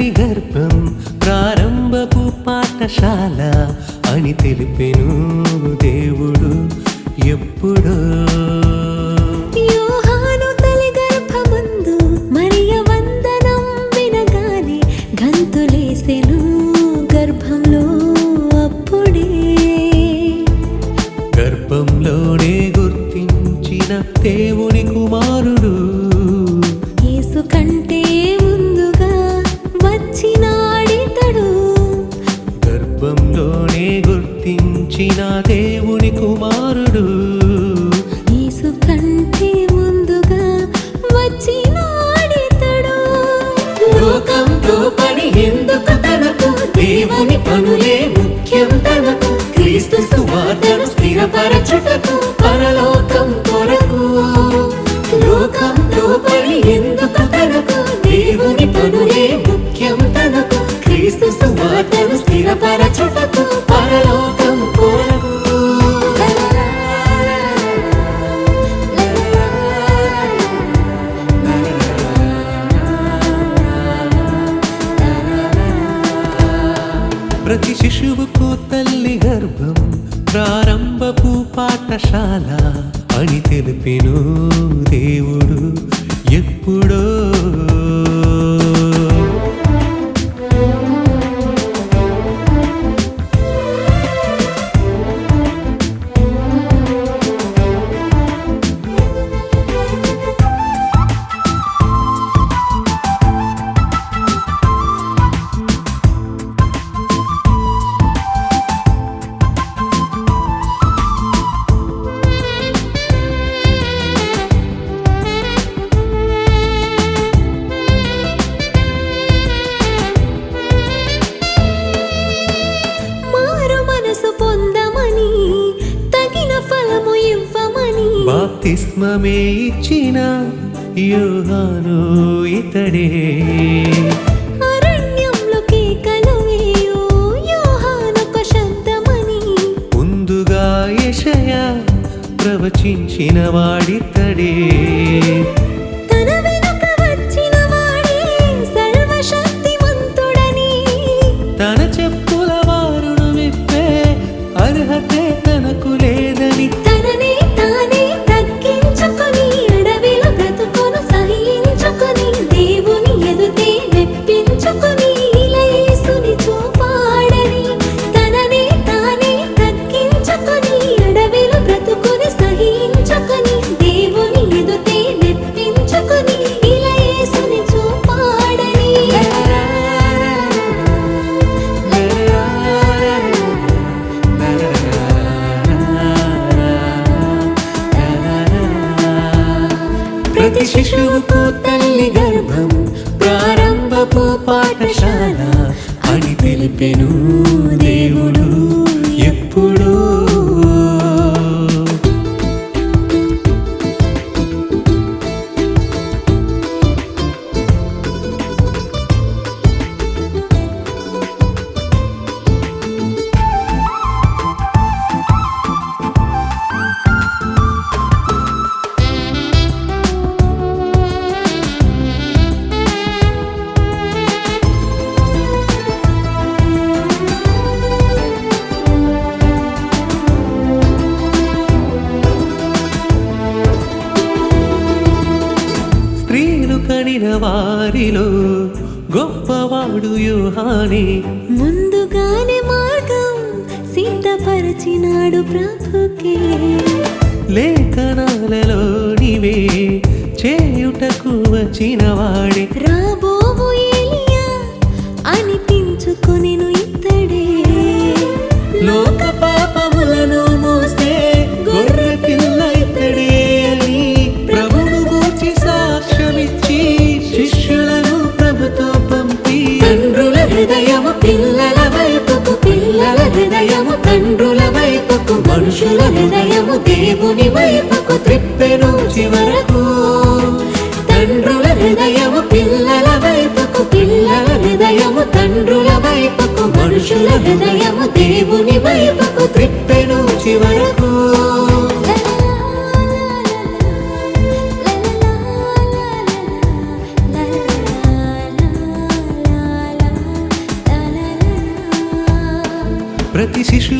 తల్లి గర్భం ప్రారంభపు పాఠశాల అని తెలిపెను దేవుడు ఎప్పుడో. బాప్తిస్మమే ఇచ్చిన యోహాను ఇతడే. ముందుగా యషయ ప్రవచించిన వాడితడే. ప్రతి శిశువుకు తల్లి గర్భం ప్రారంభపు పాఠశాల అని తెలిపెను దేవుడు. ఎప్పుడు వారిలో గొప్పవాడు యోహాని. ముందుగానే మార్గం సిద్ధపరచినాడు లేఖనాలలో లేఖనాలలోనివే చేయుటకు వచ్చినవాడే. రామ హృదయము తండ్రుల వైపుకు మనుషుల హృదయము దేవుని వైపుకు త్రిప్పెను చివరకు. తండ్రుల హృదయము పిల్లల వైపుకు పిల్లల హృదయము తండ్రుల వైపుకు మనుషుల హృదయము దేవుని వైపుకు త్రిప్పెను చివరకు. ప్రతి శిశువుకు తల్లి గర్భం